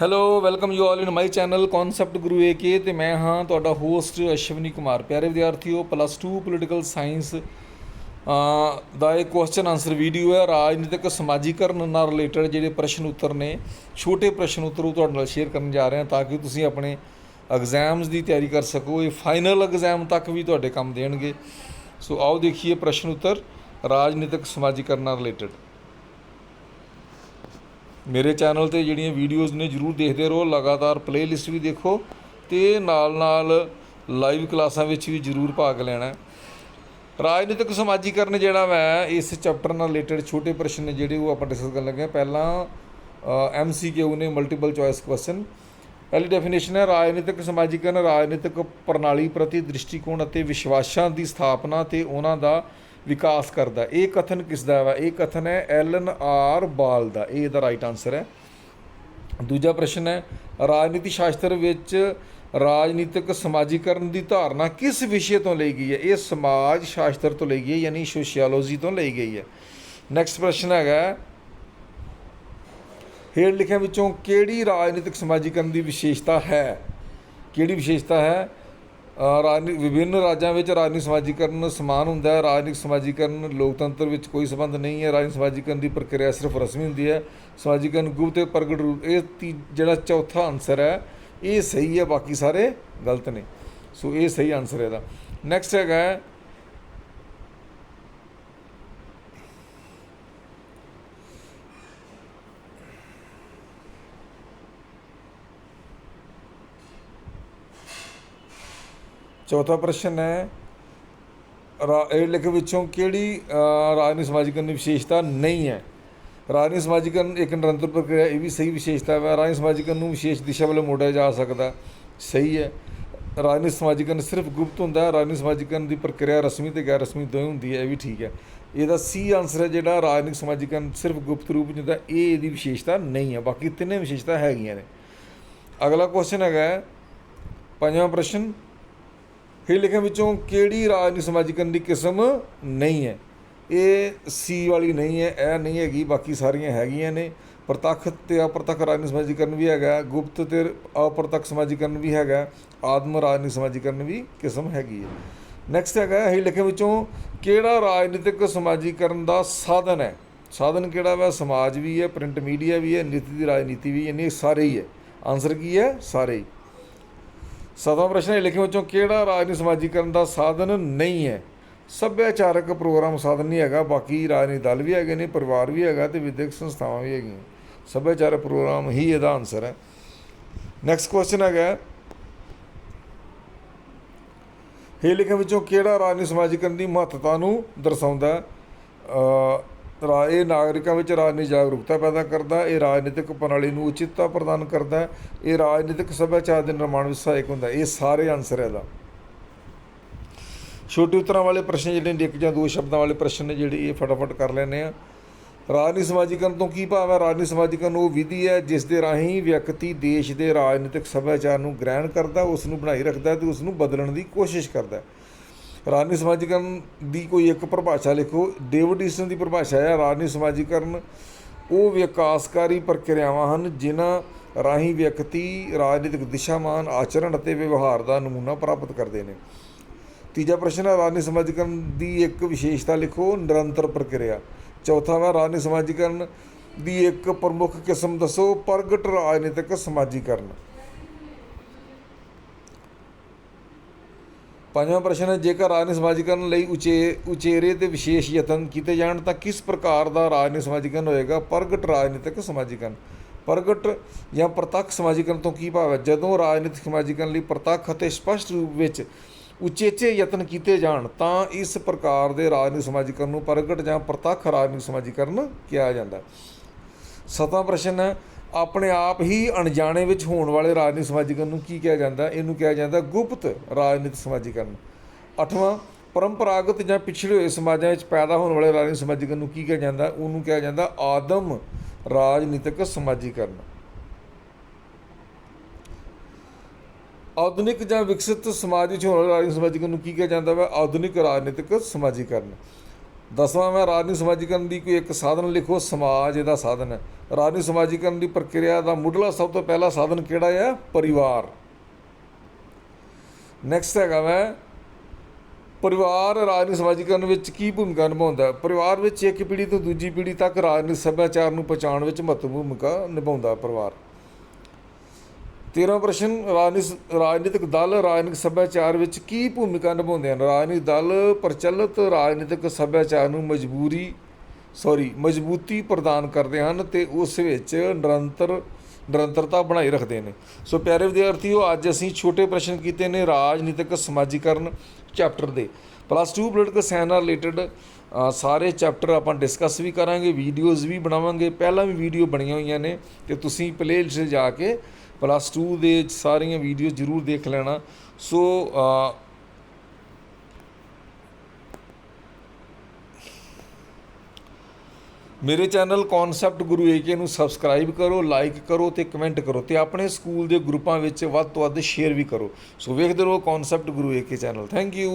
Hello welcome you all in my channel concept Guru AK ਤੇ ਮੈਂ ਹਾਂ ਤੁਹਾਡਾ ਹੋਸਟ ਅਸ਼ਵਨੀ ਕੁਮਾਰ। ਪਿਆਰੇ ਵਿਦਿਆਰਥੀਓ ਪਲੱਸ 2 ਪੋਲੀਟੀਕਲ ਸਾਇੰਸ ਦਾ ਇਹ ਕੁਐਸਚਨ ਆਨਸਰ ਵੀਡੀਓ ਹੈ। ਰਾਜਨੀਤਿਕ ਸਮਾਜੀਕਰਨ ਨਾਲ ਰਿਲੇਟਡ ਜਿਹੜੇ ਪ੍ਰਸ਼ਨ ਉੱਤਰ ਨੇ, ਛੋਟੇ ਪ੍ਰਸ਼ਨ ਉੱਤਰ ਉਹ ਤੁਹਾਡੇ ਨਾਲ ਸ਼ੇਅਰ ਕਰਨ ਜਾ ਰਹੇ ਹਾਂ ਤਾਂ ਕਿ ਤੁਸੀਂ ਆਪਣੇ ਐਗਜ਼ਾਮਸ ਦੀ ਤਿਆਰੀ ਕਰ ਸਕੋ। ਇਹ ਫਾਈਨਲ ਐਗਜ਼ਾਮ ਤੱਕ ਵੀ ਤੁਹਾਡੇ ਕੰਮ ਦੇਣਗੇ। ਸੋ ਆਓ ਦੇਖੀਏ ਪ੍ਰਸ਼ਨ ਉੱਤਰ। ਰਾਜਨੀਤਿਕ ਸਮਾਜੀਕਰਨ ਨਾਲ ਰਿਲੇਟਡ ਮੇਰੇ ਚੈਨਲ ਤੇ ਜਿਹੜੀਆਂ ਵੀਡੀਓਜ਼ ਨੇ ਜਰੂਰ ਦੇਖਦੇ ਰਹੋ, ਲਗਾਤਾਰ ਪਲੇਲਿਸਟ ਵੀ ਦੇਖੋ ਤੇ ਨਾਲ ਨਾਲ ਲਾਈਵ ਕਲਾਸਾਂ ਵਿੱਚ ਵੀ ਜਰੂਰ ਭਾਗ ਲੈਣਾ। ਰਾਜਨੀਤਿਕ ਸਮਾਜੀਕਰਨ ਜਿਹੜਾ ਮੈਂ ਇਸ ਚੈਪਟਰ ਨਾਲ ਰਿਲੇਟਡ ਛੋਟੇ ਪ੍ਰਸ਼ਨ ਨੇ ਜਿਹੜੇ ਉਹ ਆਪਾਂ ਡਿਸਕਸ ਕਰਨ ਲੱਗੇ ਹਾਂ। ਪਹਿਲਾਂ ਐਮਸੀਕਿਊ ਨੇ ਮਲਟੀਪਲ ਚੁਆਇਸ ਕੁਐਸਚਨ ਪਹਿਲੀ ਡੈਫੀਨੇਸ਼ਨ ਹੈ ਰਾਜਨੀਤਿਕ ਸਮਾਜੀਕਰਨ, ਰਾਜਨੀਤਿਕ ਪ੍ਰਣਾਲੀ ਪ੍ਰਤੀ ਦ੍ਰਿਸ਼ਟੀਕੋਣ ਅਤੇ ਵਿਸ਼ਵਾਸਾਂ ਦੀ ਸਥਾਪਨਾ ਤੇ ਉਹਨਾਂ ਦਾ ਵਿਕਾਸ ਕਰਦਾ। ਇਹ ਕਥਨ ਕਿਸ ਦਾ ਵਾ? ਇਹ ਕਥਨ ਹੈ ਐਲਨ ਆਰ ਬਾਲ ਦਾ। ਇਹ ਇਹਦਾ ਰਾਈਟ ਆਨਸਰ ਹੈ। ਦੂਜਾ ਪ੍ਰਸ਼ਨ ਹੈ, ਰਾਜਨੀਤੀ ਸ਼ਾਸਤਰ ਵਿੱਚ ਰਾਜਨੀਤਿਕ ਸਮਾਜੀਕਰਨ ਦੀ ਧਾਰਨਾ ਕਿਸ ਵਿਸ਼ੇ ਤੋਂ ਲਈ ਗਈ ਹੈ? ਇਹ ਸਮਾਜ ਸ਼ਾਸਤਰ ਤੋਂ ਲਈ ਗਈ ਹੈ, ਯਾਨੀ ਸੋਸ਼ੀਓਲੋਜੀ ਤੋਂ ਲਈ ਗਈ ਹੈ। ਨੈਕਸਟ ਪ੍ਰਸ਼ਨ ਹੈਗਾ, ਹੇਠ ਲਿਖਿਆਂ ਵਿੱਚੋਂ ਕਿਹੜੀ ਰਾਜਨੀਤਿਕ ਸਮਾਜੀਕਰਨ ਦੀ ਵਿਸ਼ੇਸ਼ਤਾ ਹੈ? ਕਿਹੜੀ ਵਿਸ਼ੇਸ਼ਤਾ ਹੈ? ਰਾਜਨੀ, ਵਿਭਿੰਨ ਰਾਜਾਂ ਵਿੱਚ ਰਾਜਨੀਤਿਕ ਸਮਾਜੀਕਰਨ ਸਮਾਨ ਹੁੰਦਾ ਹੈ। ਰਾਜਨੀਤਿਕ ਸਮਾਜੀਕਰਨ ਲੋਕਤੰਤਰ ਵਿੱਚ ਕੋਈ ਸੰਬੰਧ ਨਹੀਂ ਹੈ। ਰਾਜਨੀਤਿਕ ਸਮਾਜੀਕਰਨ ਦੀ ਪ੍ਰਕਿਰਿਆ ਸਿਰਫ ਰਸਮੀ ਹੁੰਦੀ ਹੈ। ਸਮਾਜੀਕਰਨ ਗੁਪਤ ਤੇ ਪ੍ਰਗਟ ਰੂਪ, ਇਹ ਤੀ- ਜਿਹੜਾ ਚੌਥਾ ਆਨਸਰ ਹੈ, ਇਹ ਸਹੀ ਹੈ, ਬਾਕੀ ਸਾਰੇ ਗਲਤ ਨੇ। ਸੋ ਇਹ ਸਹੀ ਆਨਸਰ ਹੈ ਇਹਦਾ। ਨੈਕਸਟ ਹੈਗਾ ਚੌਥਾ ਪ੍ਰਸ਼ਨ ਹੈ ਰਾ- ਇਹ ਲਿਖ ਵਿੱਚੋਂ ਕਿਹੜੀ ਅ, ਰਾਜਨੀਤਿਕ ਸਮਾਜੀਕਰਨ ਦੀ ਵਿਸ਼ੇਸ਼ਤਾ ਨਹੀਂ ਹੈ? ਰਾਜਨੀਤਿਕ ਸਮਾਜੀਕਰਨ ਇੱਕ ਨਿਰੰਤਰ ਪ੍ਰਕਿਰਿਆ ਇਹ ਵੀ ਸਹੀ ਵਿਸ਼ੇਸ਼ਤਾ ਹੈ। ਰਾਜਨੀਤਿਕ ਸਮਾਜੀਕਰਨ ਨੂੰ ਵਿਸ਼ੇਸ਼ ਦਿਸ਼ਾ ਵੱਲ ਮੋੜਿਆ ਜਾ ਸਕਦਾ ਸਹੀ ਹੈ। ਰਾਜਨੀਤਿਕ ਸਮਾਜੀਕਰਨ ਸਿਰਫ ਗੁਪਤ ਹੁੰਦਾ ਹੈ ਰਾਜਨੀਤਿਕ ਸਮਾਜੀਕਰਨ ਦੀ ਪ੍ਰਕਿਰਿਆ ਰਸਮੀ ਤੇ ਗੈਰ ਰਸਮੀ ਦੋਵੇਂ ਹੁੰਦੀ ਹੈ ਇਹ ਵੀ ਠੀਕ ਹੈ। ਇਹਦਾ ਸੀ ਆਨਸਰ ਹੈ ਜਿਹੜਾ ਰਾਜਨੀਤਿਕ ਸਮਾਜੀਕਰਨ ਸਿਰਫ ਗੁਪਤ ਰੂਪ ਚ ਹੁੰਦਾ ਇਹ ਇਹਦੀ ਵਿਸ਼ੇਸ਼ਤਾ ਨਹੀਂ ਹੈ। ਬਾਕੀ ਤਿੰਨੇ ਵਿਸ਼ੇਸ਼ਤਾ ਹੈਗੀਆਂ ਨੇ। ਅਗਲਾ ਕੁਐਸਚਨ ਹੈਗਾ ਹੈ, ਪੰਜਵਾਂ ਪ੍ਰਸ਼ਨ ਹੇਠ ਲਿਖਿਆਂ ਵਿੱਚੋਂ ਕਿਹੜੀ ਰਾਜਨੀਤਿਕ ਸਮਾਜੀਕਰਨ ਦੀ ਕਿਸਮ ਨਹੀਂ ਹੈ? ਇਹ ਸੀ ਵਾਲੀ ਨਹੀਂ ਹੈ, ਇਹ ਨਹੀਂ ਹੈਗੀ, ਬਾਕੀ ਸਾਰੀਆਂ ਹੈਗੀਆਂ ਨੇ। ਪ੍ਰਤੱਖ ਤੇ ਅਪ੍ਰਤੱਖ ਰਾਜਨੀਤਿਕ ਸਮਾਜੀਕਰਨ ਵੀ ਹੈਗਾ, ਗੁਪਤ ਤੇ ਅਪ੍ਰਤੱਖ ਸਮਾਜੀਕਰਨ ਵੀ ਹੈਗਾ, ਆਦਮ ਰਾਜਨੀਤਿਕ ਸਮਾਜੀਕਰਨ ਵੀ ਕਿਸਮ ਹੈਗੀ ਹੈ। ਨੈਕਸਟ ਹੈਗਾ ਹੇਠ ਲਿਖਿਆਂ ਵਿੱਚੋਂ ਕਿਹੜਾ ਰਾਜਨੀਤਿਕ ਸਮਾਜੀਕਰਨ ਦਾ ਸਾਧਨ ਹੈ? ਸਾਧਨ ਕਿਹੜਾ ਵਾ? ਸਮਾਜ ਵੀ ਹੈ ਪ੍ਰਿੰਟ ਮੀਡੀਆ ਵੀ ਹੈ, ਨੀਤੀ ਦੀ ਰਾਜਨੀਤੀ ਵੀ ਯਾਨੀ ਇਹ ਸਾਰੇ ਹੀ ਹੈ। ਆਨਸਰ ਕੀ ਹੈ? ਸਾਰੇ ਹੀ। ਸਤਵਾਂ ਪ੍ਰਸ਼ਨ ਇਹ ਲਿਖੇ ਵਿੱਚੋਂ ਕਿਹੜਾ ਰਾਜਨੀਤਿਕ ਸਮਾਜੀਕਰਨ ਦਾ ਸਾਧਨ ਨਹੀਂ ਹੈ? ਸੱਭਿਆਚਾਰਕ ਪ੍ਰੋਗਰਾਮ ਸਾਧਨ ਨਹੀਂ ਹੈਗਾ, ਬਾਕੀ ਰਾਜਨੀਤਿਕ ਦਲ ਵੀ ਹੈਗੇ ਨੇ, ਪਰਿਵਾਰ ਵੀ ਹੈਗਾ ਤੇ ਵਿਦਿਅਕ ਸੰਸਥਾਵਾਂ ਵੀ ਹੈਗੀਆਂ। ਸੱਭਿਆਚਾਰਕ ਪ੍ਰੋਗਰਾਮ ਹੀ ਇਹਦਾ ਆਨਸਰ ਹੈ। ਨੈਕਸਟ ਕੁਐਸਚਨ ਹੈਗਾ ਹੇ। ਲਿਖੇ ਵਿੱਚੋਂ ਕਿਹੜਾ ਰਾਜਨੀਤਿਕ ਸਮਾਜੀਕਰਨ ਦੀ ਮਹੱਤਤਾ ਨੂੰ ਦਰਸਾਉਂਦਾ ਹੈ? ਰਾ ਇਹ ਨਾਗਰਿਕਾਂ ਵਿੱਚ ਰਾਜਨੀਤਿਕ ਜਾਗਰੂਕਤਾ ਪੈਦਾ ਕਰਦਾ, ਇਹ ਰਾਜਨੀਤਿਕ ਪ੍ਰਣਾਲੀ ਨੂੰ ਉਚਿਤਤਾ ਪ੍ਰਦਾਨ ਕਰਦਾ, ਇਹ ਰਾਜਨੀਤਿਕ ਸੱਭਿਆਚਾਰ ਦੇ ਨਿਰਮਾਣ ਵਿੱਚ ਸਹਾਇਕ ਹੁੰਦਾ। ਇਹ ਸਾਰੇ ਆਨਸਰ ਹੈ ਇਹਦਾ। ਛੋਟੇ ਉੱਤਰਾਂ ਵਾਲੇ ਪ੍ਰਸ਼ਨ ਜਿਹੜੇ ਨੇ, ਇੱਕ ਜਾਂ ਦੋ ਸ਼ਬਦਾਂ ਵਾਲੇ ਪ੍ਰਸ਼ਨ ਨੇ ਜਿਹੜੇ ਇਹ ਫਟਾਫਟ ਕਰ ਲੈਣੇ ਆ ਰਾਜਨੀਤਿਕ ਸਮਾਜੀਕਰਨ ਤੋਂ ਕੀ ਭਾਵ ਹੈ? ਰਾਜਨੀਤਿਕ ਸਮਾਜੀਕਰਨ ਉਹ ਵਿਧੀ ਹੈ ਜਿਸ ਦੇ ਰਾਹੀਂ ਵਿਅਕਤੀ ਦੇਸ਼ ਦੇ ਰਾਜਨੀਤਿਕ ਸੱਭਿਆਚਾਰ ਨੂੰ ਗ੍ਰਹਿਣ ਕਰਦਾ ਉਸ ਨੂੰ ਬਣਾਈ ਰੱਖਦਾ ਹੈ ਤੇ ਉਸ ਨੂੰ ਬਦਲਣ ਦੀ ਕੋਸ਼ਿਸ਼ ਕਰਦਾ। ਹੈ ਰਾਜਨੀਤਿਕ ਸਮਾਜੀਕਰਨ ਦੀ ਕੋਈ ਇੱਕ ਪਰਿਭਾਸ਼ਾ ਲਿਖੋ, ਡੇਵਿਡ ਈਸਨ ਦੀ ਪਰਿਭਾਸ਼ਾ ਹੈ ਰਾਜਨੀਤਿਕ ਸਮਾਜੀਕਰਨ। ਉਹ ਵਿਕਾਸਕਾਰੀ ਪ੍ਰਕਿਰਿਆਵਾਂ ਹਨ ਜਿਨ੍ਹਾਂ ਰਾਹੀਂ ਵਿਅਕਤੀ ਰਾਜਨੀਤਿਕ ਦਿਸ਼ਾਮਾਨ, ਆਚਰਣ ਅਤੇ ਵਿਵਹਾਰ ਦਾ ਨਮੂਨਾ ਪ੍ਰਾਪਤ ਕਰਦੇ ਨੇ। ਤੀਜਾ ਪ੍ਰਸ਼ਨ ਹੈ ਰਾਜਨੀਤਿਕ ਸਮਾਜੀਕਰਨ ਦੀ ਇੱਕ ਵਿਸ਼ੇਸ਼ਤਾ ਲਿਖੋ, ਨਿਰੰਤਰ ਪ੍ਰਕਿਰਿਆ। ਚੌਥਾ ਵਾ ਰਾਜਨੀਤਿਕ ਸਮਾਜੀਕਰਨ ਦੀ ਇੱਕ ਪ੍ਰਮੁੱਖ ਕਿਸਮ ਦੱਸੋ, ਪ੍ਰਗਟ ਰਾਜਨੀਤਿਕ ਸਮਾਜੀਕਰਨ। ਪੰਜਵਾਂ ਪ੍ਰਸ਼ਨ ਹੈ, ਜੇਕਰ ਰਾਜਨੀਤਿਕ ਸਮਾਜੀਕਰਨ ਲਈ ਉਚੇ, ਉਚੇਰੇ ਤੇ ਵਿਸ਼ੇਸ਼ ਯਤਨ ਕੀਤੇ ਜਾਣ, ਤਾਂ ਕਿਸ ਪ੍ਰਕਾਰ ਦਾ ਰਾਜਨੀਤਿਕ ਸਮਾਜੀਕਰਨ ਹੋਏਗਾ? ਪ੍ਰਗਟ ਰਾਜਨੀਤਿਕ ਸਮਾਜੀਕਰਨ। ਪ੍ਰਗਟ ਜਾਂ ਪ੍ਰਤੱਖ ਸਮਾਜੀਕਰਨ ਤੋਂ ਕੀ ਭਾਵ ਹੈ? ਜਦੋਂ ਰਾਜਨੀਤਿਕ ਸਮਾਜੀਕਰਨ ਲਈ ਪ੍ਰਤੱਖ ਅਤੇ ਸਪਸ਼ਟ ਰੂਪ ਵਿੱਚ ਉਚੇਚੇ ਯਤਨ ਕੀਤੇ ਜਾਣ, ਤਾਂ ਇਸ ਪ੍ਰਕਾਰ ਦੇ ਰਾਜਨੀਤਿਕ ਸਮਾਜੀਕਰਨ ਨੂੰ ਪ੍ਰਗਟ ਜਾਂ ਪ੍ਰਤੱਖ ਰਾਜਨੀਤਿਕ ਸਮਾਜੀਕਰਨ ਕਿਹਾ ਜਾਂਦਾ ਹੈ। ਪ੍ਰਸ਼ਨ ਹੈ ਆਪਣੇ ਆਪ ਹੀ ਅਣਜਾਣੇ ਵਿੱਚ ਹੋਣ ਵਾਲੇ ਰਾਜਨੀਤਿਕ ਸਮਾਜੀਕਰਨ ਨੂੰ ਕੀ ਕਿਹਾ ਜਾਂਦਾ? ਇਹਨੂੰ ਕਿਹਾ ਜਾਂਦਾ ਗੁਪਤ ਰਾਜਨੀਤਿਕ ਸਮਾਜੀਕਰਨ। ਅੱਠਵਾਂ, ਪਰੰਪਰਾਗਤ ਜਾਂ ਪਿਛੜੇ ਹੋਏ ਸਮਾਜਾਂ ਵਿੱਚ ਪੈਦਾ ਹੋਣ ਵਾਲੇ ਰਾਜਨੀਤਿਕ ਸਮਾਜੀਕਰਨ ਨੂੰ ਕੀ ਕਿਹਾ ਜਾਂਦਾ? ਉਹਨੂੰ ਕਿਹਾ ਜਾਂਦਾ ਆਦਮ ਰਾਜਨੀਤਿਕ ਸਮਾਜੀਕਰਨ। ਆਧੁਨਿਕ ਜਾਂ ਵਿਕਸਿਤ ਸਮਾਜ ਵਿੱਚ ਹੋਣ ਵਾਲੇ ਰਾਜਨੀਤਿਕ ਸਮਾਜੀਕਰਨ ਨੂੰ ਕੀ ਕਿਹਾ ਜਾਂਦਾ ਵਾ? ਆਧੁਨਿਕ ਰਾਜਨੀਤਿਕ ਸਮਾਜੀਕਰਨ। ਦਸਵਾਂ ਮੈਂ ਰਾਜਨੀਤਿਕ ਸਮਾਜੀਕਰਨ ਦੀ ਕੋਈ ਇੱਕ ਸਾਧਨ ਲਿਖੋ, ਸਮਾਜ ਇਹਦਾ ਸਾਧਨ। ਹੈ ਰਾਜਨੀਤਿਕ ਸਮਾਜੀਕਰਨ ਦੀ ਪ੍ਰਕਿਰਿਆ ਦਾ ਮੁੱਢਲਾ ਸਭ ਤੋਂ ਪਹਿਲਾ ਸਾਧਨ ਕਿਹੜਾ ਹੈ? ਪਰਿਵਾਰ। ਨੈਕਸਟ ਹੈਗਾ ਮੈਂ ਪਰਿਵਾਰ ਰਾਜਨੀਤਿਕ ਸਮਾਜੀਕਰਨ ਵਿੱਚ ਕੀ ਭੂਮਿਕਾ ਨਿਭਾਉਂਦਾ ਪਰਿਵਾਰ ਵਿੱਚ ਇੱਕ ਪੀੜ੍ਹੀ ਤੋਂ ਦੂਜੀ ਪੀੜ੍ਹੀ ਤੱਕ ਰਾਜਨੀਤਿਕ ਸੱਭਿਆਚਾਰ ਨੂੰ ਪਹੁੰਚਾਉਣ ਵਿੱਚ ਮਹੱਤਵਪੂਰਨ ਭੂਮਿਕਾ ਨਿਭਾਉਂਦਾ ਪਰਿਵਾਰ। 13 ਪ੍ਰਸ਼ਨ ਰਾਜਨੀਤਿਕ ਰਾਜਨੀਤਿਕ ਦਲ, ਰਾਜਨੀਤਿਕ ਸੱਭਿਆਚਾਰ ਵਿੱਚ ਕੀ ਭੂਮਿਕਾ ਨਿਭਾਉਂਦੇ ਹਨ? ਰਾਜਨੀਤਿਕ ਦਲ ਪ੍ਰਚਲਿਤ, ਰਾਜਨੀਤਿਕ ਸੱਭਿਆਚਾਰ ਨੂੰ ਮਜਬੂਰੀ ਸੌਰੀ ਮਜ਼ਬੂਤੀ ਪ੍ਰਦਾਨ ਕਰਦੇ ਹਨ ਤੇ ਉਸ ਵਿੱਚ ਨਿਰੰਤਰ, ਨਿਰੰਤਰਤਾ ਬਣਾਈ ਰੱਖਦੇ ਨੇ। ਸੋ ਪਿਆਰੇ ਵਿਦਿਆਰਥੀਓ, ਅੱਜ ਅਸੀਂ ਛੋਟੇ ਪ੍ਰਸ਼ਨ ਕੀਤੇ ਨੇ ਰਾਜਨੀਤਿਕ ਸਮਾਜੀਕਰਨ ਚੈਪਟਰ ਦੇ। ਪਲੱਸ 2 ਪੋਲੀਟੀਕਲ ਸਾਇੰਸ ਨਾਲ ਰਿਲੇਟਡ ਸਾਰੇ ਚੈਪਟਰ ਆਪਾਂ ਡਿਸਕਸ ਵੀ ਕਰਾਂਗੇ, ਵੀਡੀਓਜ਼ ਵੀ ਬਣਾਵਾਂਗੇ। ਪਹਿਲਾਂ ਵੀ ਵੀਡੀਓ ਬਣੀਆਂ ਹੋਈਆਂ ਨੇ ਤੇ ਤੁਸੀਂ ਪਲੇਲਿਸਟ ਜਾ ਕੇ ਪਲੱਸ 2 ਦੇ ਸਾਰੀਆਂ ਵੀਡੀਓ ਜ਼ਰੂਰ ਦੇਖ ਲੈਣਾ। ਸੋ ਮੇਰੇ ਚੈਨਲ ਕਨਸੈਪਟ ਗੁਰੂ ਏਕੇ ਨੂੰ ਸਬਸਕ੍ਰਾਈਬ ਕਰੋ ਲਾਈਕ ਕਰੋ ਤੇ ਕਮੈਂਟ ਕਰੋ ਤੇ ਆਪਣੇ ਸਕੂਲ ਦੇ ਗਰੁੱਪਾਂ ਵਿੱਚ ਵੱਧ ਤੋਂ ਵੱਧ ਸ਼ੇਅਰ ਵੀ ਕਰੋ। ਸੋ ਵੇਖਦੇ ਰਹੋ concept guru A K channel thank you